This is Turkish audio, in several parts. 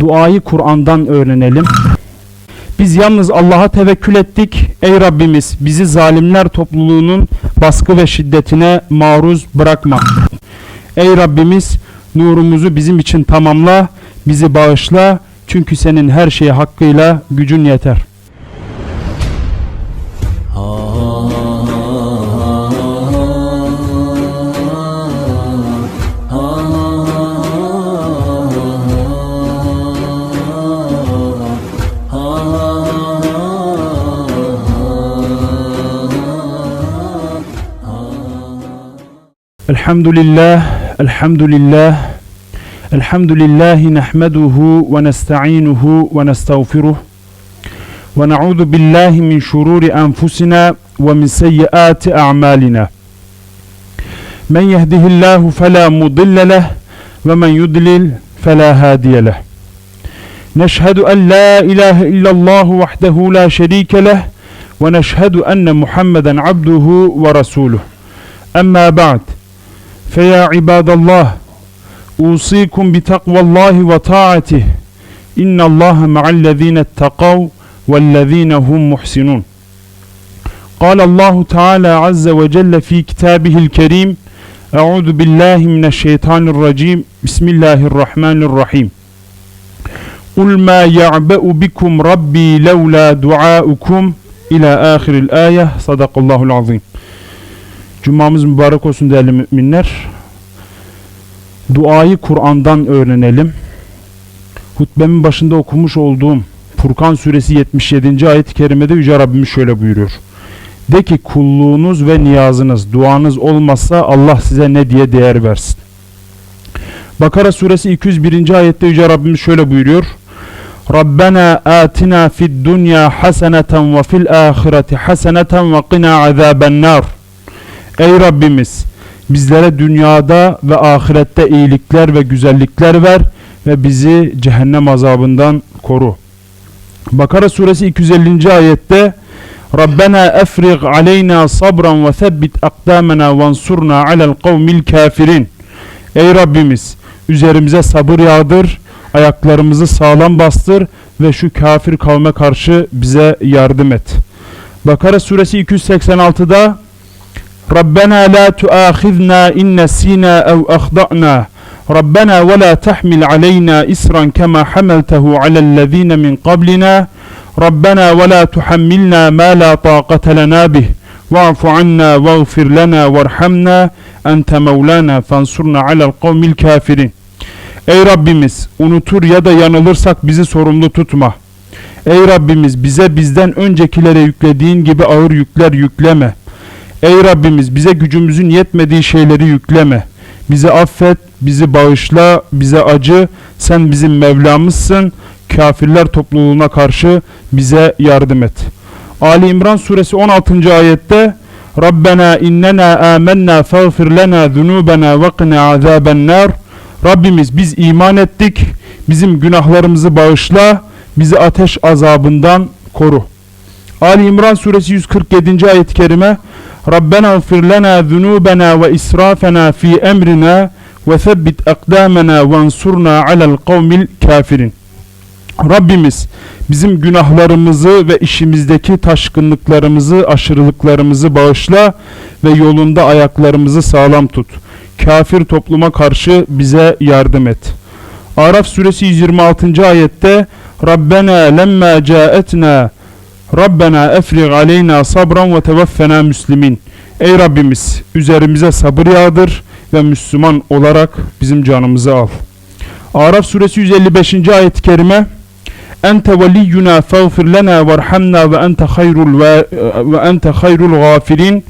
Duayı Kur'an'dan öğrenelim. Biz yalnız Allah'a tevekkül ettik. Ey Rabbimiz bizi zalimler topluluğunun baskı ve şiddetine maruz bırakma. Ey Rabbimiz nurumuzu bizim için tamamla, bizi bağışla. Çünkü senin her şeye hakkıyla gücün yeter. الحمد لله الحمد لله الحمد لله نحمده ونستعينه ونستغفره ونعوذ بالله من شرور أنفسنا ومن سيئات أعمالنا. من يهده الله فلا مضل له ومن يضلل فلا هادي له. نشهد أن لا إله إلا الله وحده لا شريك له ونشهد أن محمدا عبده ورسوله. أما بعد فيا عباد الله أوصيكم بتقوى الله وطاعته. إن الله مع الذين اتقوا والذين هم محسنون. قال الله تعالى عز وجل في كتابه الكريم أعوذ بالله من الشيطان الرجيم. بسم الله الرحمن الرحيم. قل ما يعبأ بكم ربي لولا دعاؤكم إلى آخر الآية. صدق الله العظيم. Cumamız mübarek olsun değerli müminler. Duayı Kur'an'dan öğrenelim. Hutbemin başında okumuş olduğum Furkan suresi 77. ayet-i kerimede Yüce Rabbimiz şöyle buyuruyor. De ki kulluğunuz ve niyazınız, duanız olmazsa Allah size ne diye değer versin. Bakara suresi 201. ayette Yüce Rabbimiz şöyle buyuruyor. Rabbena atina fid dunya haseneten ve fil ahireti haseneten ve qina azaben nar. Ey Rabbimiz bizlere dünyada ve ahirette iyilikler ve güzellikler ver ve bizi cehennem azabından koru. Bakara suresi 250. ayette Rabbena efrig aleyna sabran ve sebbit akdamena vansurna alel kavmil kafirin. Ey Rabbimiz üzerimize sabır yağdır, ayaklarımızı sağlam bastır ve şu kafir kavme karşı bize yardım et. Bakara suresi 286'da ربنا لا تؤاخذنا إن نسينا أو أخطأنا ربنا ولا تحمل علينا إسرا كما حملته على الذين من قبلنا ربنا ولا تحملنا ما لا طاقة لنا به واعف عنا واغفر لنا وارحمنا أنت مولانا فانصرنا على القوم الكافرين Ey Rabbimiz unutur ya da yanılırsak bizi sorumlu tutma. Ey Rabbimiz bize bizden öncekilere yüklediğin gibi ağır yükler yükleme. Ey Rabbimiz bize gücümüzün yetmediği şeyleri yükleme. Bizi affet, bizi bağışla, bize acı. Sen bizim Mevlamızsın. Kafirler topluluğuna karşı bize yardım et. Ali İmran suresi 16. ayette Rabbena innena amennâ faghfir lana zunubena ve qina azaben nar. Rabbimiz biz iman ettik. Bizim günahlarımızı bağışla. Bizi ateş azabından koru. Ali İmran suresi 147. ayet-i kerime Rabbena gfir lana zunubena ve israfena fi emrina ve sebbit akdamena ve ansurna alel kavmil kafirin. Rabbimiz bizim günahlarımızı ve işimizdeki taşkınlıklarımızı, aşırılıklarımızı bağışla ve yolunda ayaklarımızı sağlam tut. Kafir topluma karşı bize yardım et. Araf suresi 126. ayette Rabbena lemma caetna Rabbena efrig aleyna sabran ve tevaffena müslimin. Ey Rabbimiz üzerimize sabır yağdır ve Müslüman olarak bizim canımızı al. Araf suresi 155. ayet-i kerime Ente veliyyuna fagfir lena verhamna ve ente hayrul ve, ve ente hayrul gafirin.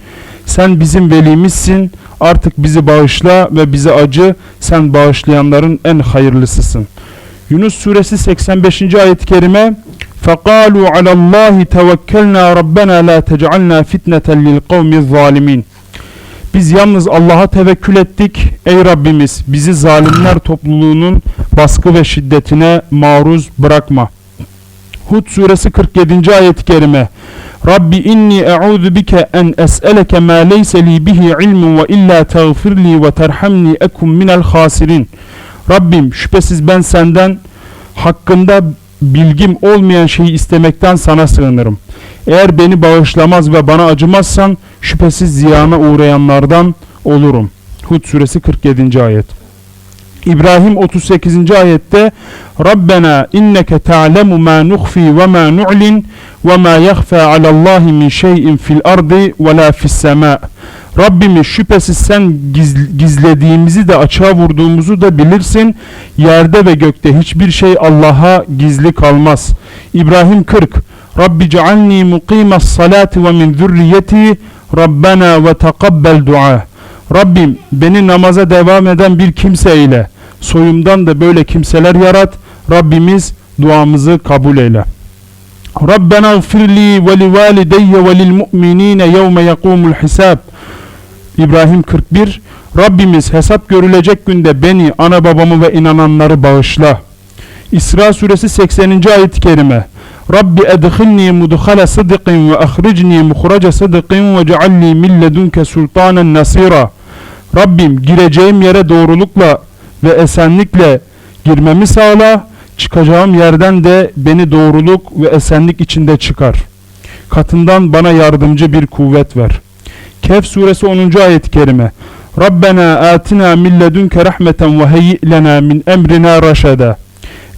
Sen bizim velimizsin. Artık bizi bağışla ve bizi acı. Sen bağışlayanların en hayırlısısın. Yunus suresi 85. ayet-i kerime فَقَالُوا عَلَى اللّٰهِ تَوَكَّلْنَا رَبَّنَا لَا تَجْعَلْنَا فِتْنَةً لِلْقَوْمِ الظَّالِمِينَ Biz yalnız Allah'a tevekkül ettik. Ey Rabbimiz bizi zalimler topluluğunun baskı ve şiddetine maruz bırakma. Hud suresi 47. ayet-i kerime Rabbi inni e'udhu bike en es'eleke ma leyse li bihi ilmun ve illa tağfirli ve terhamni ekum minel hasirin. Rabbim şüphesiz ben senden Hakkında bilgim olmayan şeyi istemekten sana sığınırım. Eğer beni bağışlamaz ve bana acımazsan şüphesiz ziyana uğrayanlardan olurum. Hud suresi 47. ayet. İbrahim 38. ayette Rabbena inneke ta'lemu ma nukhfi ve ma nu'lin ve ma yakhfa alallahi min şeyin fil ardı ve la fis sema. Rabbimiz şüphesiz sen giz- gizlediğimizi de açığa vurduğumuzu da bilirsin. Yerde ve gökte hiçbir şey Allah'a gizli kalmaz. İbrahim 40 Rabbi cealni muqimas salati ve min zürriyeti Rabbena ve tekabbel dua. Rabbim beni namaza devam eden bir kimse eyle. Soyumdan da böyle kimseler yarat. Rabbimiz duamızı kabul eyle. Rabbena gfirli ve li valideyye ve lil mu'minine yevme yakumul hisab. İbrahim 41 Rabbimiz hesap görülecek günde beni, ana babamı ve inananları bağışla. İsra suresi 80. ayet-i kerime Rabbi edkhilni mudkhala sıdqin ve ahricni muhraca sıdqin ve cealni min ledunke sultanen nasira. Rabbim gireceğim yere doğrulukla ve esenlikle girmemi sağla, çıkacağım yerden de beni doğruluk ve esenlik içinde çıkar. Katından bana yardımcı bir kuvvet ver. Kehf suresi 10. ayet-i kerime Rabbena atina min ledunke rahmeten ve heyyi lena min emrina raşada.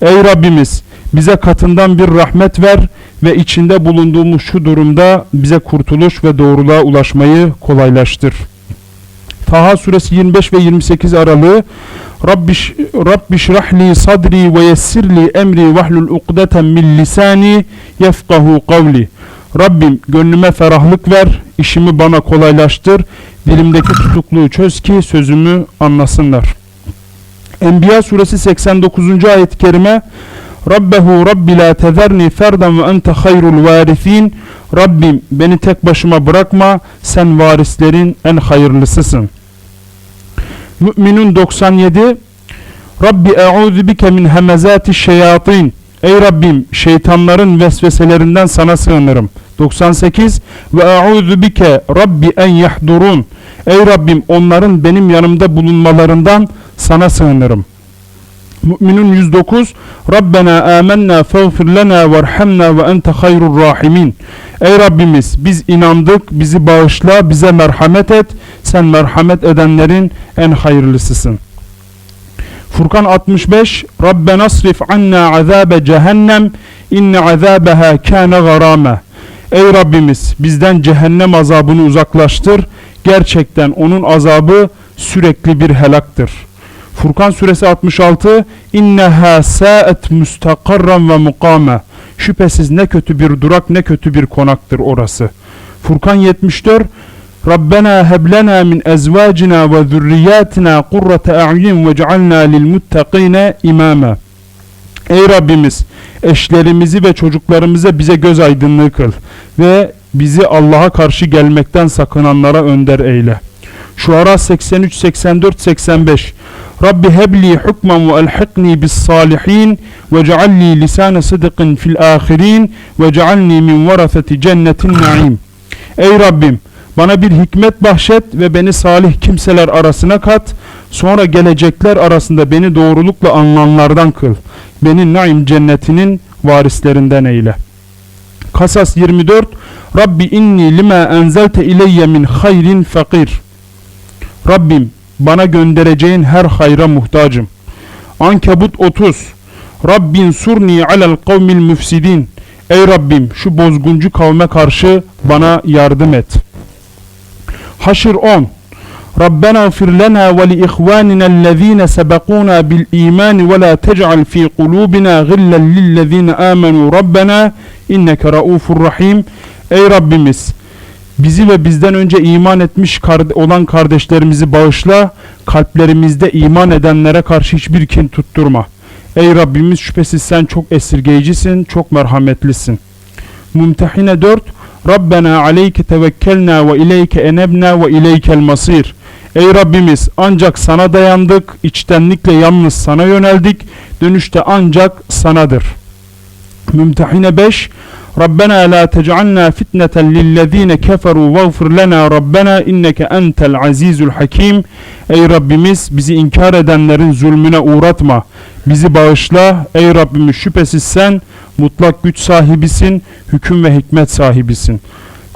Ey Rabbimiz bize katından bir rahmet ver ve içinde bulunduğumuz şu durumda bize kurtuluş ve doğruluğa ulaşmayı kolaylaştır. Taha suresi 25 ve 28 aralığı Rabbiş Rabbiş rahli sadri ve yessirli emri vahlul ukdeten min lisani yefkahu kavli. Rabbim gönlüme ferahlık ver, işimi bana kolaylaştır, dilimdeki tutukluğu çöz ki sözümü anlasınlar. Enbiya suresi 89. ayet-i kerime Rabbehu Rabbi la tezerni ferden ve ente hayrul varithin Rabbim beni tek başıma bırakma sen varislerin en hayırlısısın. Müminun 97 Rabbi e'udhu bike min hemezati şeyatin Ey Rabbim şeytanların vesveselerinden sana sığınırım. 98 ve e'udhu bike Rabbi en yahdurun Ey Rabbim onların benim yanımda bulunmalarından sana sığınırım. Müminun 109 Rabbena amennâ feğfir lena verhamna ve ente hayrur rahimin Ey Rabbimiz biz inandık bizi bağışla bize merhamet et. Sen merhamet edenlerin en hayırlısısın. Furkan 65 Rabbena asrif anna azabe cehennem inne azabeha kâne garâme. Ey Rabbimiz bizden cehennem azabını uzaklaştır. Gerçekten onun azabı sürekli bir helaktır. Furkan suresi 66 inneha sa'et mustakarran ve mukame şüphesiz ne kötü bir durak ne kötü bir konaktır orası. Furkan 74 Rabbena heblena min ezvacina ve zürriyatina kurrate a'yun ve cealna lil muttakine imama. Ey Rabbimiz eşlerimizi ve çocuklarımıza bize göz aydınlığı kıl ve bizi Allah'a karşı gelmekten sakınanlara önder eyle. Şuara 83 84 85 Rabbi hebli hukman ve elhikni bis salihin ve cealli lisane sıdıkın fil ahirin ve cealni min varaseti cennetin naim. Ey Rabbim bana bir hikmet bahşet ve beni salih kimseler arasına kat. Sonra gelecekler arasında beni doğrulukla anlananlardan kıl. Beni naim cennetinin varislerinden eyle. Kasas 24 Rabbi inni lima enzelte ileyye min hayrin fakir. Rabbim bana göndereceğin her hayra muhtacım. Ankebut 30 Rabbin surni alel kavmil müfsidin. Ey Rabbim şu bozguncu kavme karşı bana yardım et. Haşr 10 Rabbena gfir lena ve li ihvanina allazina sebekuna bil iman ve la tec'al fi kulubina gillen lillezina amenu Rabbena inneke raufur rahim. Ey Rabbimiz bizi ve bizden önce iman etmiş olan kardeşlerimizi bağışla, kalplerimizde iman edenlere karşı hiçbir kin tutturma. Ey Rabbimiz şüphesiz sen çok esirgeyicisin, çok merhametlisin. Mumtehine 4 Rabbena aleyke tevekkelna ve ileyke enebna ve ileykel masir. Ey Rabbimiz ancak sana dayandık, içtenlikle yalnız sana yöneldik, dönüşte ancak sanadır. Mümtehine 5 Rabbena la tec'alna fitneten lillezine keferu vagfir lena Rabbena inneke entel azizul hakim. Ey Rabbimiz bizi inkar edenlerin zulmüne uğratma. Bizi bağışla. Ey Rabbimiz şüphesiz sen mutlak güç sahibisin, hüküm ve hikmet sahibisin.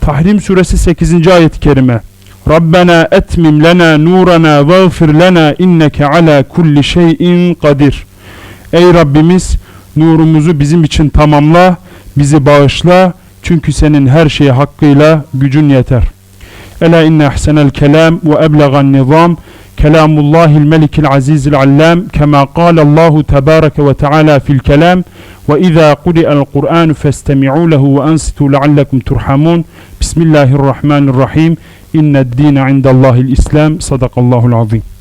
Tahrim suresi 8. ayet-i kerime. Rabbena etmim lena nurana vagfir lena inneke ala kulli şeyin kadir. Ey Rabbimiz nurumuzu bizim için tamamla bizi bağışla çünkü senin her şeye hakkıyla gücün yeter. Ela inne ahsenel kelam ve eblegan nizam. Kelamullahil melikil azizil allam kema kâle Allahu tebâreke ve teâlâ fil kelam. Ve izâ kudi'el Kur'an festemi'û lehu ve ansitu leallekum turhamun. Bismillahirrahmanirrahim. İnned dîne indallâhil islam. Sadakallahul azim